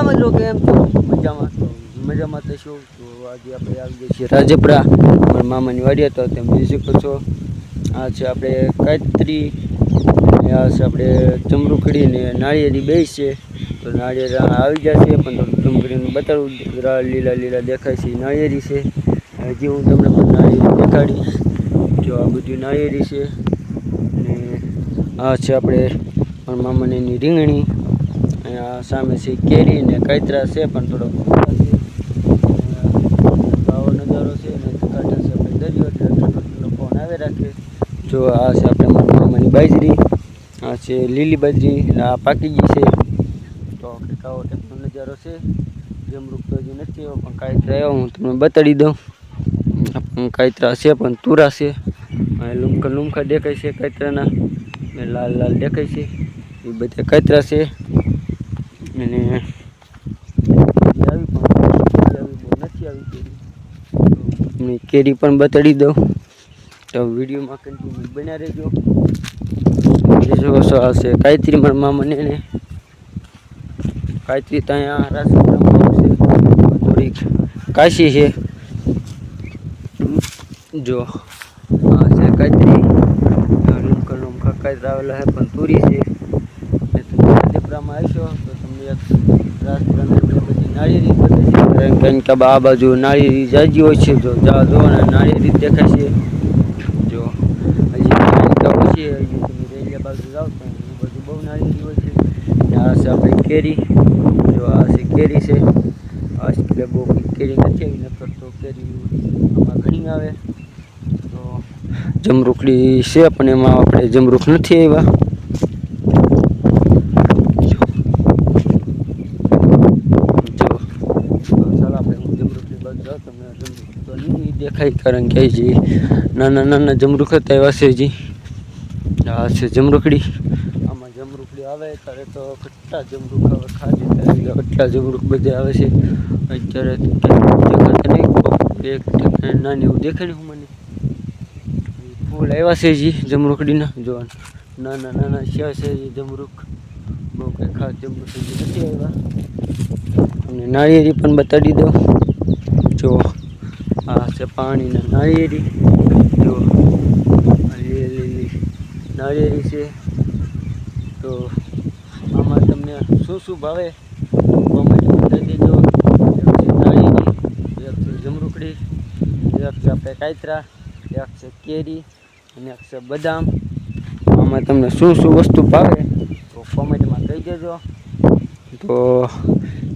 Hello મિત્રો કેમ તો. મજામાં તો મજામાં તો શું? તો આજે આપણે આવી જઈએ છીએ રાજપરા. મારા મામાની વાડી હતો તેમ જોઈ શકો છો. આ છે આપણે કાતરી આ છે આપણે ચમરૂખડી ને નાળિયેરી બે છે. તો નાળિયેર આવી જાય છે, પણ ચમરૂખડીને બતાવું. લીલા લીલા દેખાય છે, નાળિયેરી છે. હજી હું તમને પણ નાળિયેરી દેખાડીશ જો આ બધી નાળિયેરી છે. અને આ છે આપણે મારા મામાની રીંગણી. સામે છે કેરી ને કૈતરા છે પણ થોડો આવો નજારો છે ને કાંઠા છે આપણે દરિયો એટલે ઠંડો આવે રાખે જો આ છે આપણે મામાની બાજરી, આ છે લીલી બાજરી અને આ પાકી ગઈ છે. તો કંઈક આવો ટાઈપનો નજારો છે. જમરૂક તો હજી નથી આવ્યો પણ કાયતરા આવ્યો, હું તમને બતાડી દઉં. કાંતરા છે પણ તુરા છે. અને લુમખા લુમખા દેખાય છે કાયતરાના ને લાલ લાલ દેખાય છે. એ બધા કચરા છે અને હજી આવી પણ હજી આવી બહુ નથી આવી કેરી તો તમને કેરી પણ બતાડી દઉં તો વિડીયોમાં કન્ટિન્યુ બન્યા રહેજો. જોઈ શકો છો આ છે કાયત્રી મારા મામાને ને કાયત્રી તો અહીંયા રાજકોટમાં છે થોડીક કાશી છે. જો, આ છે કાયત્રી લુમકા લુમકા કાયત્રા આવેલા છે, પણ તુરી છે. ને તમે રાજપરામાં આવશો તો તમને એક રાજપરાની એટલે બધી નાળિયેરી બતાવી કારણ કારણ કે આ બાજુ નાળી જાજી હોય છે, જો જા જો ને નાળિયેરી જ દેખાય છે. જો હજી છે, હજી તમે રેલિયા બાજુ જાઓ તો એ બાજુ બહુ નાળી હોય છે. ત્યાં છે આપણી કેરી, જો આ છે કેરી છે. આ એટલે બહુ કેરી નથી આવી નકર તો કેરી આમાં ઘણી આવે. તો જમરૂખડી છે, પણ એમાં આપણે જમરૂખ નથી આવ્યા જો ચાલો આપણે હું જમરૂખ તો નહીં દેખાય, કારણ કે જે નાના નાના જમરૂખ હતા એવા છે જી આ છે જમરૂખડી. આમાં જમરૂખડી આવે ત્યારે તો કેટલા જમરૂખ આવે ખાધી ત્યારે કેટલા જમરૂખ બધે આવે છે. અત્યારે દેખાતા નહીં. નાની એવું દેખાય ને મને. ફૂલ આવ્યા છે જી જમરૂખડીના. જોવા નાના નાના શ્યા છે હજી જમરૂખ. બહુ કંઈ ખાસ જમરૂખ નથી આવ્યા. અને નાળિયેરી પણ બતાડી દઉં. જો આ છે પાણીના નાળિયેરી જો લીલી નાળિયેરી છે. તો આમાં તમને શું શું ભાવે? કોમેન્ટમાં કહી દેજો. નાળિયેરી એક છે જમરૂકડી, એક છે આપણે કાયતરા એક છે કેરી અને એક છે બદામ. આમાં તમને શું શું વસ્તુ ભાવે? તો કોમેન્ટમાં કહી દેજો. તો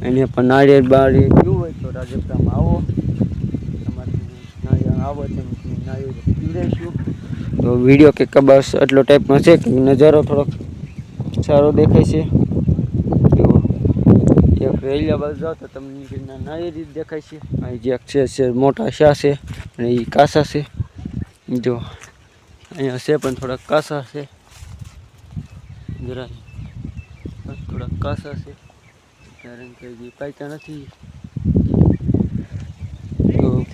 એને પણ નાળિયેર બાળિયેર પીવું હોય તો રાજપરામાં આવો. આવો તો વીડિયો કે બસ એટલો ટાઈપનો છે કે નજારો થોડોક સારો દેખાય છે. જો, એક રેલિયા બાજુ જાઓ તો તમને નીકળીને નાની રીત દેખાય છે. અહીં જે છે છે, મોટા શા છે અને એ કાસા છે. જો, અહીંયા છે પણ થોડાક કાસા છે. જરા થોડાક કાસા છે. કારણ કે હજી પાયતા નથી.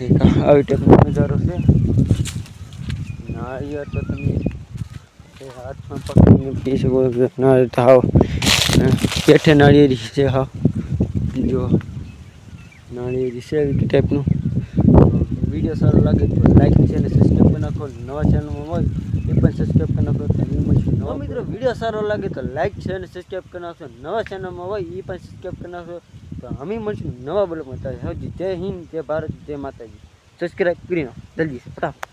કંઈક આવી ટાઈપનો નજારો છે. નાળિયેર તો તમે હાથમાં પકડીને પી શકો છો નાળિયેર તો હાવ પેઠે નાળિયેરી છે હાવ જો નાળિયેરી છે આવી ટાઈપનું વીડિયો સારો લાગે તો લાઈક છે અને સબસ્ક્રાઈબ કરી નાખો. નવા ચેનલમાં હોય એ પણ સબસ્ક્રાઈબ કરી નાખો. તો મળશું નવા મિત્રો વીડિયો સારો લાગે તો લાઈક છે અને સબસ્ક્રાઈબ કરી નાખો. નવા ચેનલમાં હોય એ પણ સબસ્ક્રાઈબ કરી નાખો. તો અમે મળશું નવા બ્લોગમાં. ત્યારે જય હિન્દ, જય ભારત, જય માતાજી. સબસ્ક્રાઈબ કરી નાખો જલ્દી, ફટાફટ.